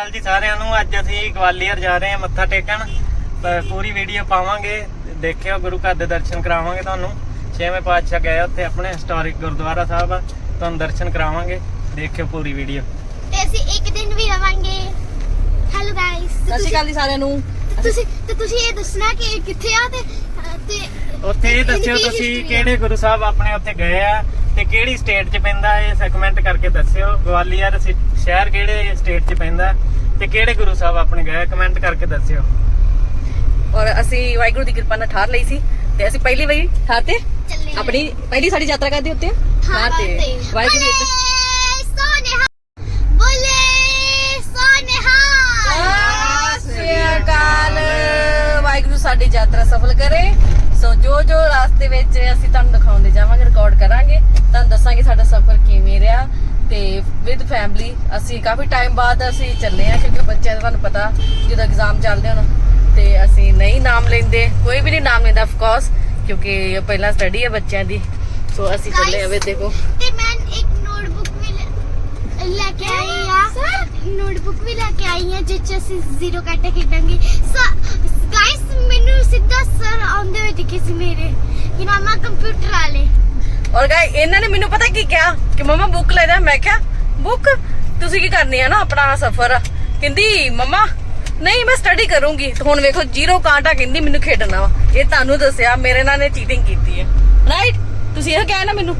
ਹਾਲ ਜੀ ਸਾਰਿਆਂ ਨੂੰ ਅੱਜ ਅਸੀਂ ਗਵਾਲੀਅਰ ਜਾ ਰਹੇ ਹਾਂ ਮੱਥਾ ਟੇਕਣ। ਪੂਰੀ ਵੀਡੀਓ ਪਾਵਾਂਗੇ ਦੇਖਿਓ ਗੁਰੂ ਘਰ ਦੇ ਦਰਸ਼ਨ ਕਰਾਵਾਂਗੇ ਤੁਹਾਨੂੰ। ਛੇਵੇਂ ਪਾਤਸ਼ਾਹ ਗਏ ਉੱਥੇ ਆਪਣੇ ਹਿਸਟੋਰਿਕ ਗੁਰਦੁਆਰਾ ਸਾਹਿਬ ਆ ਤੁਹਾਨੂੰ ਦਰਸ਼ਨ ਕਰਾਵਾਂਗੇ। ਦੇਖਿਓ ਪੂਰੀ ਵੀਡੀਓ ਤੇ ਅਸੀਂ ਇੱਕ ਦਿਨ ਵੀ ਰਵਾਂਗੇ। ਹੈਲੋ ਗਾਇਸ ਸਤਿ ਸ਼੍ਰੀ ਅਕਾਲ ਜੀ ਸਾਰਿਆਂ ਨੂੰ। ਤੁਸੀਂ ਤੇ ਤੁਸੀਂ ਇਹ ਦੱਸਣਾ ਕਿ ਇਹ ਕਿੱਥੇ ਆ ਤੇ ਤੇ ਉੱਥੇ ਇਹ ਦੱਸਿਓ ਤੁਸੀਂ? ਕਿਹੜੇ ਗੁਰੂ ਸਾਹਿਬ ਆਪਣੇ ਉੱਥੇ ਗਏ ਆ। ਤੇ ਕਿਹੜੀ ਸਟੇਟ 'ਚ ਪੈਂਦਾ ਇਹ ਕਮੈਂਟ ਕਰਕੇ ਦੱਸਿਓ। ਗਵਾਲੀਅਰ ਸ਼ਹਿਰ ਕਿਹੜੇ ਸਟੇਟ 'ਚ ਪੈਂਦਾ ਤੇ ਕਿਹੜੇ ਗੁਰੂ ਸਾਹਿਬ ਆਪਣੇ ਗਏ? ਕਮੈਂਟ ਕਰਕੇ ਦੱਸਿਓ। ਔਰ ਅਸੀਂ ਵਾਹਿਗੁਰੂ ਦੀ ਕਿਰਪਾ ਨਾਲ ਠਾਰ ਲਈ ਸੀ ਤੇ ਅਸੀਂ ਪਹਿਲੀ ਵਾਰੀ ਠਾਰ ਤੇ। ਆਪਣੀ ਪਹਿਲੀ ਸਾਡੀ ਯਾਤਰਾ ਕਰਦੇ ਉੱਤੇ। ਠਾਰ ਤੇ ਵਾਹਿਗੁਰੂ ਦੀ ਬੋਲੇ ਸੋਨੇਹਾ ਬੋਲੇ ਸੋਨੇਹਾ। ਸਤਿ ਸ਼੍ਰੀ ਅਕਾਲ। ਵਾਹਿਗੁਰੂ ਸਾਡੀ ਯਾਤਰਾ ਸਫਲ ਕਰੇ। ਸੋ ਜੋ ਜੋ ਰਾਸਤੇ ਵਿੱਚ ਅਸੀਂ ਤੁਹਾਨੂੰ ਦਿਖਾਉਂਦੇ ਜਾਵਾਂਗੇ ਰਿਕਾਰਡ ਦੱਸਾਂਗੇ ਸਾਡਾ ਸਫ਼ਰ ਕਿਵੇਂ ਰਿਹਾ ਤੇ ਵਿਦ ਫੈਮਿਲੀ ਅਸੀਂ ਕਾਫੀ ਟਾਈਮ ਬਾਅਦ ਅਸੀਂ ਚੱਲੇ ਆ ਕਿਉਂਕਿ ਬੱਚਿਆਂ ਦਾ ਤੁਹਾਨੂੰ ਪਤਾ ਜਦੋਂ ਐਗਜ਼ਾਮ ਚੱਲਦੇ ਹਨ ਤੇ ਅਸੀਂ ਨਹੀਂ ਨਾਮ ਲੈਂਦੇ, ਕੋਈ ਵੀ ਨਹੀਂ ਨਾਮ ਲੈਂਦਾ ਆਫ ਕੋਰਸ ਕਿਉਂਕਿ ਪਹਿਲਾਂ ਸਟੱਡੀ ਹੈ ਬੱਚਿਆਂ ਦੀ ਸੋ ਅਸੀਂ ਚੱਲੇ ਆ ਦੇਖੋ। ਤੇ ਮੈਂ ਇੱਕ ਨੋਟਬੁੱਕ ਵੀ ਲੈ- ਕੇ ਆਈ ਆ ਸਰ ਨੋਟਬੁੱਕ ਵੀ ਲੈ ਕੇ ਆਈ ਆ ਜਿਸ ਅਸੀਂ ਜ਼ੀਰੋ ਕਾਟਾ ਖੇਡਾਂਗੇ। ਗਾਇਸ ਮੈਨੂੰ ਸਿੱਧਾ ਸਰ ਆਉਂਦੇ ਹੋਏ ਦਿਖੇ ਸੀ ਮੇਰੇ ਕਿ ਨਾਮਾ ਕੰਪਿਊਟਰ ਵਾਲੇ। ਔਰ ਗਾਇ ਇਹਨਾਂ ਨੇ ਮੈਨੂੰ ਪਤਾ ਕੀ ਕਿਹਾ? ਕਿ ਮਮਾ ਬੁੱਕ ਲੈ ਜਾ। ਮੈਂ ਕਿਹਾ ਬੁੱਕ ਤੁਸੀਂ ਕੀ ਕਰਨੀ ਆ ਨਾ ਆਪਣਾ ਸਫ਼ਰ? ਕਹਿੰਦੀ ਮਮਾ ਨਹੀਂ ਮੈਂ ਸਟੱਡੀ ਕਰੂੰਗੀ। ਤੇ ਹੁਣ ਵੇਖੋ ਜ਼ੀਰੋ ਕਾਂਟਾ ਕਹਿੰਦੀ ਮੈਨੂੰ ਖੇਡਣਾ ਵਾ। ਇਹ ਤੁਹਾਨੂੰ ਦੱਸਿਆ ਮੇਰੇ ਨਾਲ ਨੇ ਚੀਟਿੰਗ ਕੀਤੀ ਹੈ। ਰਾਈਟ ਤੁਸੀਂ ਇਹ ਕਹਿਆ ਨਾ ਮੈਨੂੰ?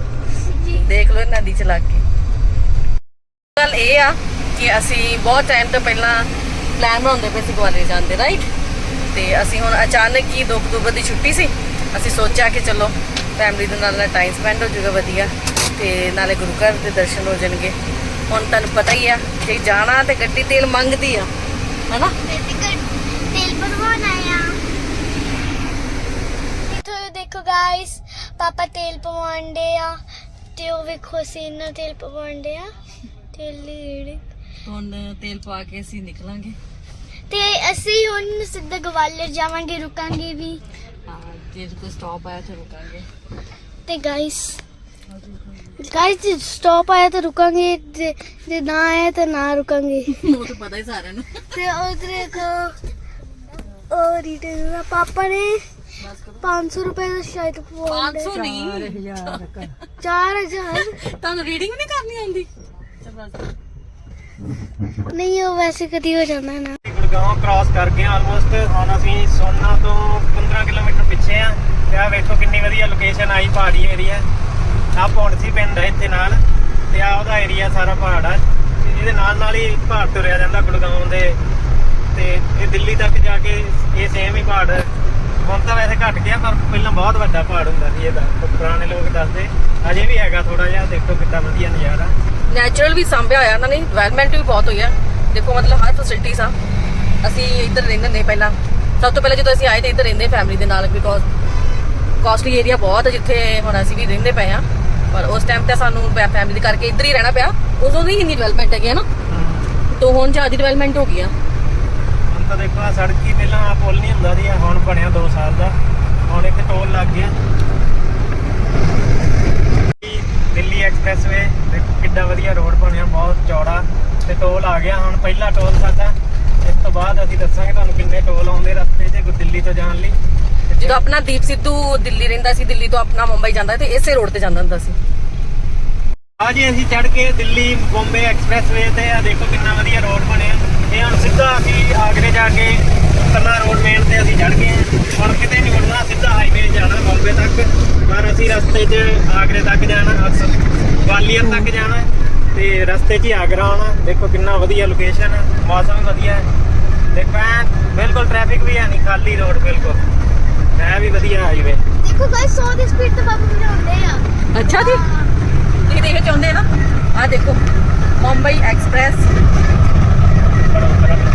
ਦੇਖ ਲਓ ਇਹਨਾਂ ਦੀ ਚਲਾ ਕੇ ਗੱਲ ਇਹ ਆ ਕਿ ਅਸੀਂ ਬਹੁਤ ਟਾਈਮ ਤੋਂ ਪਹਿਲਾਂ ਪਲਾਨ ਬਣਾਉਂਦੇ ਪਏ ਸੀ ਗਵਾਲੀਅਰ ਜਾਣ ਦੇ ਰਾਈਟ ਤੇ ਅਸੀਂ ਹੁਣ ਅਚਾਨਕ ਹੀ 2 ਅਕਤੂਬਰ ਦੀ ਛੁੱਟੀ ਸੀ। ਅਸੀਂ ਸੋਚਿਆ ਕਿ ਚਲੋ ਫੈਮਿਲੀ ਦੇ ਨਾਲ ਨਾਲ ਟਾਈਮ ਸਪੈਂਡ ਹੋ ਜਾਊਗਾ ਵਧੀਆ ਤੇ ਨਾਲੇ ਗੁਰੂ ਘਰ ਦੇ ਦਰਸ਼ਨ ਹੋ ਜਾਣਗੇ। ਹੁਣ ਤੁਹਾਨੂੰ ਪਤਾ ਹੀ ਆ ਕਿ ਜਾਣਾ ਤੇ ਗੱਡੀ ਤੇਲ ਮੰਗਦੀ ਆ ਹੈਨਾ? ਤੇਲ ਭਰਵਾਉਣ ਆਇਆ ਇੱਥੋਂ ਦੇਖੋ ਗਾਇਸ ਪਾਪਾ ਤੇਲ ਪਵਾਉਂਦੇ ਆ ਤੇ ਉਹ ਵੇਖੋ ਇਹਨਾਂ ਤੇਲ ਪਵਾਉਂਦੇ ਆ। ਤੇਲ ਲੀੜ ਹੁਣ ਤੇਲ ਪਾ ਕੇ ਅਸੀਂ ਨਿਕਲਾਂਗੇ। ਤੇ ਅਸੀਂ ਹੁਣ ਸਿੱਧਾ ਗਵਾਲੀਅਰ ਜਾਵਾਂਗੇ ਰੁਕਾਂਗੇ ਵੀ। ਹਾਂ ਜੇ ਕੋਈ ਸਟਾਪ ਆਇਆ ਤਾਂ ਰੁਕਾਂਗੇ। ਤੇ ਗਾਇਸ ਗਾਇਸ ਜੇ ਸਟਾਪ ਆਇਆ ਤਾਂ ਰੁਕਾਂਗੇ ਜੇ ਜੇ ਨਾ ਆਇਆ ਤਾਂ ਨਾ ਰੁਕਾਂਗੇ। ਉਹ ਤਾਂ ਪਤਾ ਹੀ ਸਾਰਿਆਂ ਨੂੰ। ਤੇ ਉਧਰ ਦੇਖੋ ਉਹ ਰਿਟਰਨ ਦਾ ਪਾਪਾ ਨੇ 500 ਰੁਪਏ ਦਾ ਸ਼ਾਇਦ ਪਵਾਉਂਦੇ 500 ਨਹੀਂ। 4000 ਤੁਹਾਨੂੰ ਰੀਡਿੰਗ ਨਹੀਂ ਕਰਨੀ ਆਉਂਦੀ। ਨਹੀਂ ਉਹ ਵੈਸੇ ਕਦੀ ਹੋ ਜਾਂਦਾ ਨਾ। ਗੁਰਗਾਉਂ ਕ੍ਰਾਸ ਕਰ ਗਏ ਆਲਮੋਸਟ ਹੁਣ ਅਸੀਂ ਸੋਨਾ ਤੋਂ 15 ਕਿਲੋਮੀਟਰ ਪਿੱਛੇ ਆ। ਤੇ ਆ ਵੇਖੋ ਕਿੰਨੀ ਵਧੀਆ ਲੋਕੇਸ਼ਨ ਆਈ ਪਹਾੜੀ ਏਰੀਆ ਆ ਪੌਂਡਸੀ ਪਿੰਡ ਹੈ ਇੱਥੇ ਨਾਲ। ਤੇ ਆ ਉਹਦਾ ਏਰੀਆ ਸਾਰਾ ਪਹਾੜ ਆ। ਤੇ ਇਹਦੇ ਨਾਲ ਨਾਲ ਹੀ ਪਹਾੜ ਤੁਰਿਆ ਜਾਂਦਾ ਗੁਰਗਾਉਂ ਦੇ। ਤੇ ਇਹ ਦਿੱਲੀ ਤੱਕ ਜਾ ਕੇ ਇਹ ਸੇਮ ਹੀ ਪਹਾੜ ਹੁਣ ਤਾਂ ਵੈਸੇ ਘਟ ਗਿਆ, ਪਰ ਪਹਿਲਾਂ ਬਹੁਤ ਵੱਡਾ ਪਹਾੜ ਹੁੰਦਾ ਸੀ ਇਹਦਾ। ਪੁਰਾਣੇ ਲੋਕ ਦੱਸਦੇ। ਅਜੇ ਵੀ ਹੈਗਾ ਥੋੜਾ ਜਿਹਾ, ਦੇਖੋ ਕਿੰਨਾ ਵਧੀਆ ਨਜ਼ਾਰਾ। ਨੈਚੁਰਲ ਵੀ ਸਾਂਭਿਆ ਹੋਇਆ ਇਹਨਾਂ ਨੇ ਡਿਵੈਲਪਮੈਂਟ ਵੀ ਬਹੁਤ ਹੋਈ ਆ। ਦੇਖੋ ਮਤਲਬ ਹਰ ਫੈਸਿਲਿਟੀਜ਼ ਆ। ਅਸੀਂ ਇੱਧਰ ਰਹਿੰਦੇ ਨੇ ਪਹਿਲਾਂ। ਸਭ ਤੋਂ ਪਹਿਲਾਂ ਜਦੋਂ ਅਸੀਂ ਆਏ ਤੇ ਇੱਧਰ ਰਹਿੰਦੇ ਫੈਮਿਲੀ ਦੇ ਨਾਲ ਬਿਕੋਜ਼ ਕਾਸਟਲੀ ਏਰੀਆ ਬਹੁਤ ਹੈ ਜਿੱਥੇ ਹੁਣ ਅਸੀਂ ਵੀ ਰਹਿੰਦੇ ਪਏ ਆ ਪਰ ਉਸ ਟਾਈਮ ਤੇ ਸਾਨੂੰ ਫੈਮਿਲੀ ਕਰਕੇ ਇੱਧਰ ਹੀ ਰਹਿਣਾ ਪਿਆ। ਉਦੋਂ ਦੀ ਇੰਨੀ ਡਿਵੈਲਪਮੈਂਟ ਹੈਗੀ ਹੈ ਨਾ। ਤੋਂ ਹੁਣ ਜ਼ਿਆਦਾ ਡਿਵੈਲਪਮੈਂਟ ਹੋ ਗਈ ਆ। ਹੁਣ ਤਾਂ ਦੇਖੋ ਆ ਸੜਕ ਹੀ ਪਹਿਲਾਂ ਆ ਪੁਲ ਨਹੀਂ ਹੁੰਦਾ ਸੀ ਹੁਣ ਬਣਿਆ 2 ਸਾਲ ਦਾ। ਹੁਣ ਇੱਥੇ ਟੋਲ ਲੱਗ ਗਿਆ ਦਿੱਲੀ ਐਕਸਪ੍ਰੈਸਵੇ ਦੇਖੋ ਕਿੱਡਾ ਵਧੀਆ ਰੋਡ ਬਣਿਆ ਬਹੁਤ ਚੌੜਾ। ਤੇ ਟੋਲ ਆ ਗਿਆ ਹੁਣ ਪਹਿਲਾ ਟੋਲ ਸਾਡਾ। ਤੋਂ ਬਾਅਦ ਅਸੀਂ ਦੱਸਾਂਗੇ ਤੁਹਾਨੂੰ ਕਿੰਨੇ ਟੋਲ ਆਉਂਦੇ ਰਸਤੇ 'ਚ ਦਿੱਲੀ ਤੋਂ ਜਾਣ ਲਈ। ਜਦੋਂ ਆਪਣਾ ਦੀਪ ਸਿੱਧੂ ਦਿੱਲੀ ਰਹਿੰਦਾ ਸੀ ਦਿੱਲੀ ਤੋਂ ਆਪਣਾ ਮੁੰਬਈ ਜਾਂਦਾ ਤੇ ਇਸੇ ਰੋਡ ਤੇ ਜਾਂਦਾ ਹੁੰਦਾ ਸੀ। ਆ ਜੀ ਅਸੀਂ ਚੜ ਕੇ ਦਿੱਲੀ ਬੰਬੇ ਐਕਸਪ੍ਰੈਸਵੇ ਤੇ ਆ ਦੇਖੋ ਕਿੰਨਾ ਵਧੀਆ ਰੋਡ ਬਣਿਆ। ਇਹ ਹੁਣ ਸਿੱਧਾ ਅਸੀਂ ਆਗਰੇ ਜਾ ਕੇ ਕੰਨਾ ਰੋਡ ਮੇਨ ਤੇ ਅਸੀਂ ਚੜ ਗਏ। ਹੁਣ ਕਿਤੇ ਨਹੀਂ ਮੁੜਨਾ ਸਿੱਧਾ ਹਾਈਵੇ ਜਾਣਾ ਬੰਬੇ ਤੱਕ। ਪਰ ਅਸੀਂ ਰਸਤੇ 'ਚ ਆਗਰੇ ਤੱਕ ਜਾਣਾ ਗਵਾਲੀਅਰ ਤੱਕ ਜਾਣਾ। ਤੇ ਰਸਤੇ 'ਚ ਹੀ ਆਗਰਾ ਆਉਣਾ। ਦੇਖੋ ਕਿੰਨਾ ਵਧੀਆ ਲੋਕੇਸ਼ਨ ਹੈ ਮੌਸਮ ਵਧੀਆ ਹੈ। ਦੇਖੋ ਬਿਲਕੁਲ ਟ੍ਰੈਫਿਕ ਵੀ ਹੈ ਨਹੀਂ ਖਾਲੀ ਰੋਡ ਬਿਲਕੁਲ। ਹੈ ਵੀ ਵਧੀਆ ਹਾਈਵੇ ਦੇਖੋ ਗਾਇਸ 100 ਦੀ ਸਪੀਡ ਤੇ ਬਾਬੂ ਬਣਾਉਂਦੇ ਆ। ਅੱਛਾ ਜੀ। ਤੁਸੀਂ ਦੇਖ ਚਾਹੁੰਦੇ ਨਾ? ਆ ਦੇਖੋ ਮੁੰਬਈ ਐਕਸਪ੍ਰੈਸ।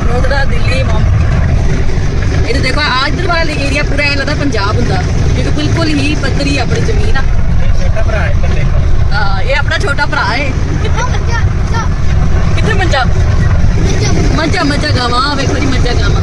ਨੋਦਰਾ ਦਿੱਲੀ ਮੁੰਬਈ ਇਹ ਦੇਖੋ ਆ ਇੱਧਰ ਵਾਲਾ ਏਰੀਆ ਪੂਰਾ ਐਂ ਲੱਗਦਾ ਪੰਜਾਬ ਹੁੰਦਾ। ਕਿਉਂਕਿ ਬਿਲਕੁਲ ਹੀ ਪੱਧਰੀ ਆਪਣੀ ਜ਼ਮੀਨ ਆ। ਇਹ ਛੋਟਾ ਭਰਾ ਹੈ ਇੱਧਰ ਦੇਖੋ। ਹਾਂ, ਇਹ ਆਪਣਾ ਛੋਟਾ ਭਰਾ ਹੈ। ਜਾ ਜਾ ਕਿੱਥੇ ਪੰਜਾਬ ਜਾ ਮੱਝਾ ਮੱਝਾ ਗਾਵਾਂ ਵੇਖੋ ਜੀ ਮੱਝਾ ਗਾਵਾਂ